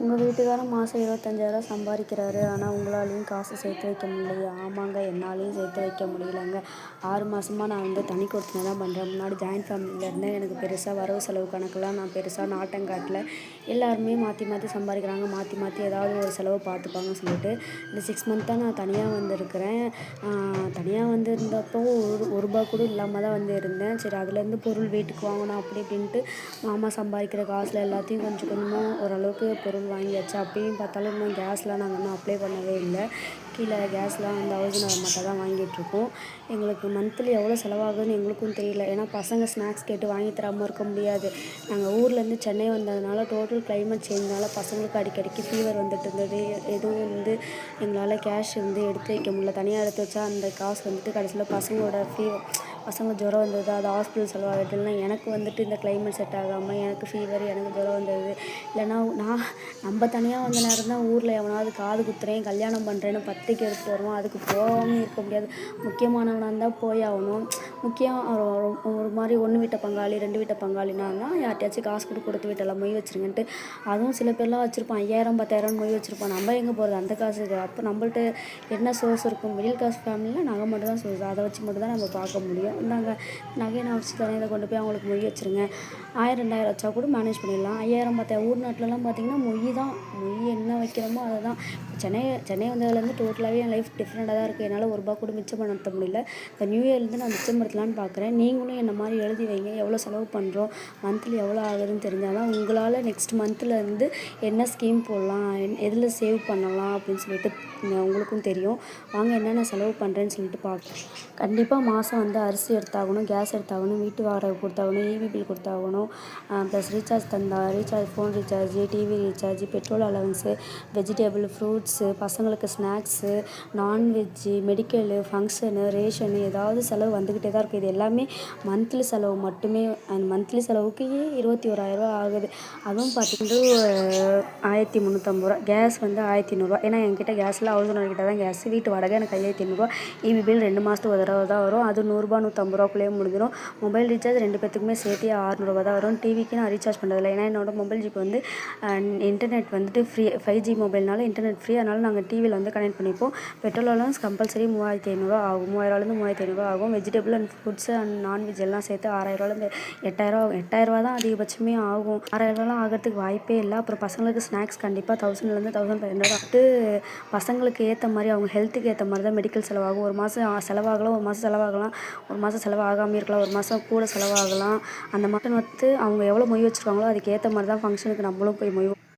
உங்கள் வீட்டுக்காரர் மாதம் இருபத்தஞ்சாயிரம் சம்பாதிக்கிறாரு. ஆனால் உங்களாலேயும் காசு சேர்த்து வைக்க முடியலையா. ஆமாங்க என்னாலேயும் சேர்த்து வைக்க முடியலங்க. ஆறு மாதமாக நான் வந்து தனி தான் பண்ணுறேன் முன்னாடி ஜாயின்ட் ஃபேமிலியில் இருந்தேன் எனக்கு பெருசாக வரவு செலவு கணக்கெலாம் நான் பெருசாக நாட்டம் காட்டல. எல்லாருமே மாற்றி மாற்றி சம்பாதிக்கிறாங்க. மாற்றி மாற்றி ஏதாவது ஒரு செலவு பார்த்துப்பாங்கன்னு சொல்லிட்டு இந்த சிக்ஸ் மந்த்தாக நான் தனியாக வந்திருக்கிறேன். தனியாக வந்து இருந்தப்போ ஒரு ஒரு ரூபா கூட இல்லாமல் தான் வந்து இருந்தேன் சரி அதுலேருந்து பொருள் வீட்டுக்கு வாங்கணும் அப்படி இப்படின்ட்டு மாமா சம்பாதிக்கிற காசில் எல்லாத்தையும் கொஞ்சம் கொஞ்சமாக ஓரளவுக்கு பொருள் வாங்கியாச்சு. அப்பயும் பார்த்தாலும் இன்னும் கேஸ்லாம் நாங்கள் இன்னும் அப்ளை பண்ணவே இல்லை. கீழே கேஸ்லாம் வந்து ஹவுஸ் ஓனர் அம்மாட்ட தான் வாங்கிட்டுருக்கோம். எங்களுக்கு மந்த்லி எவ்வளோ செலவாகுதுன்னு எங்களுக்கும் தெரியல. ஏன்னா பசங்க ஸ்நாக்ஸ் கேட்டு வாங்கி தராமல் இருக்க முடியாது. நாங்கள் ஊர்லேருந்து சென்னை வந்ததுனால டோட்டல் கிளைமேட் சேஞ்ச்னால பசங்களுக்கு அடிக்கடிக்கு ஃபீவர் வந்துட்டு இருந்தது. எதுவும் வந்து எங்களால் கேஷ் வந்து எடுத்து வைக்க முடியல. தனியாக எடுத்து வச்சா அந்த காசு வந்துட்டு கடைசியில் பசங்களோட ஃபீவர் பசங்க ஜுரம் வந்தது. அது ஹாஸ்பிட்டல் செலவாகிட்டு இல்லைனா எனக்கு வந்துட்டு இந்த கிளைமேட் செட் ஆகாமல் எனக்கு ஃபீவர் எனக்கு ஜுரம் வந்தது. இல்லைனா நான் நம்ம தனியாக வந்த நேரம் தான் ஊரில் எவனாவது காது குத்துறேன் கல்யாணம் பண்ணுறேன்னு பத்திரிக்கை எடுத்துகிட்டு வருவோம். அதுக்கு போகாமல் இருக்க முடியாது. முக்கியமானவனாக இருந்தால் போய் ஆகணும். முக்கியம் ஒரு மாதிரி ஒன்று வீட்டை பங்காளி ரெண்டு வீட்டை பங்காளினா தான் யார்கிட்டயாச்சும் காசு கொடுத்து கொடுத்து வீட்டெல்லாம் மொய் வச்சுருங்கன்ட்டு. அதுவும் சில பேர்லாம் வச்சுருப்பான். ஐயாயிரம் பத்தாயிரம் மொய் வச்சுருப்பான். நம்ம எங்கே போகிறது அந்த காசு அப்போ நம்மள்ட்ட என்ன சோர்ஸ் இருக்கும்? மிடில் கிளாஸ் ஃபேமிலியில் நகை மட்டும் தான் சோர்ஸ் அதை வச்சு மட்டும் தான் நம்ம பார்க்க முடியும். இந்தாங்க நகையை நான் வச்சு தரேன். இதை கொண்டு போய் அவங்களுக்கு மொய் வச்சுருங்க. ஆயிரம் ரெண்டாயிரம் வச்சா கூட மேனேஜ் பண்ணிடலாம். ஐயாயிரம் பத்தாயிரம் ஊர் நாட்டிலலாம் பார்த்திங்கன்னா மொய் தான். மொய் என்ன வைக்கிறோமோ அதை தான் சென்னை சென்னை வந்ததுலேருந்து டோட்டலாகவே என் லைஃப் டிஃப்ரெண்ட்டாக தான் இருக்குது என்னால் ஒரு ரூபா கூட மிச்சம் பண்ண முடியல. இந்த நியூ இயர்லேருந்து நான் மிச்சப்படுத்தலான்னு பார்க்குறேன் நீங்களும் என்ன மாதிரி எழுதி வைங்க. எவ்வளோ செலவு பண்ணுறோம் மந்த்லி எவ்வளோ ஆகுதுன்னு தெரிஞ்சால் தான் உங்களால் நெக்ஸ்ட் மந்த்லேருந்து என்ன ஸ்கீம் போடலாம் எதில் சேவ் பண்ணலாம் அப்படின்னு சொல்லிட்டு உங்களுக்கும் தெரியும். வாங்க என்னென்ன செலவு பண்ணுறேன்னு சொல்லிட்டு பார்க்கலாம் கண்டிப்பாக மாதம் வந்து அரிசி எடுத்தாகணும் கேஸ் எடுத்தாகணும் வீட்டு வாடகை கொடுத்தாகணும் ஈபி பில் கொடுத்தாகணும். ப்ளஸ் ரீசார்ஜ் தந்தா recharge phone recharge TV recharge petrol allowance vegetable fruits பசங்களுக்கு snacks non veg medical function ration ஏதாவது செலவு வந்துக்கிட்டே தான் இருக்குது. இது எல்லாமே மந்த்லி செலவு மட்டுமே அந்த மந்த்லி செலவுக்கு இருபத்தி ஓராயிரரூவா ஆகுது? அதுவும் பார்த்துக்கிட்டு ஆயிரத்தி முந்நூற்றம்பது ரூபா கேஸ் வந்து ஆயிரத்தி நூறுரூவா. ஏன்னா என்கிட்ட கேஸில் ஹவுஸ் கிட்ட தான் கேஸ். வீட்டு வாடகை எனக்கு ஐயாயிரத்தி ஐநூறுரூவா. இபி பில் ரெண்டு மாதத்துக்கு ஒரு தடவை தான் வரும். அது நூறுரூபா நூற்றம்பது ரூபாக்குள்ளேயே முடிஞ்சிடும் மொபைல் ரீசார்ஜ் ரெண்டு பேத்துக்குமே சேர்த்து ஆறுநூறுவா தான் வரும். டிவிக்கு நான் ரீசார்ஜ் பண்ணுறதில்ல ஏன்னா என்னோடய மொபைல் ஜிபி வந்து இன்டர்நெட் வந்துட்டு ஃப்ரீ ஃபைவ் ஜி மொபைல்னால இன்டர்நெட் ஃப்ரீ. அதனால் நாங்கள் டிவியில் வந்து கனெக்ட் பண்ணிப்போம். பெட்ரோல் அலவன்ஸ் கம்பல்சரி மூவாயிரத்தி ஐநூறுரூவா ஆகும். மூவாயிரூவாலேருந்து மூவாயிரத்தி ஐநூறுரூவா ஆகும். Vegetable and fruits and non veg எல்லாம் சேர்த்து ஆறாயிரரூவாலேருந்து எட்டாயிரம் எட்டாயிரரூவா தான் அதிகபட்சமே ஆகும். ஆறாயிரரூவாலாம் ஆகிறதுக்கு வாய்ப்பே இல்லை. அப்புறம் பசங்களுக்கு ஸ்நாக்ஸ் கண்டிப்பாக தௌசண்ட்லேருந்து தௌசண்ட் ஃபைவ் ஹண்ட்ரட் வந்துட்டு பசங்களுக்கு ஏற்ற மாதிரி அவங்க ஹெல்த்துக்கு ஏற்ற மாதிரி தான் மெடிக்கல் செலவாகும். ஒரு மாதம் செலவாகலாம் ஒரு மாதம் செலவாகலாம். ஒரு மாதம் செலவாகாமல் இருக்கலாம். ஒரு மாதம் கூட செலவாகலாம். அந்த மட்டும் வந்து அவங்க எவ்வளோ மொய் வச்சுருக்காங்களோ அதுக்கு ஏற்ற மாதிரி தான் ஃபங்க்ஷனுக்கு நம்மளும் போய் மொய்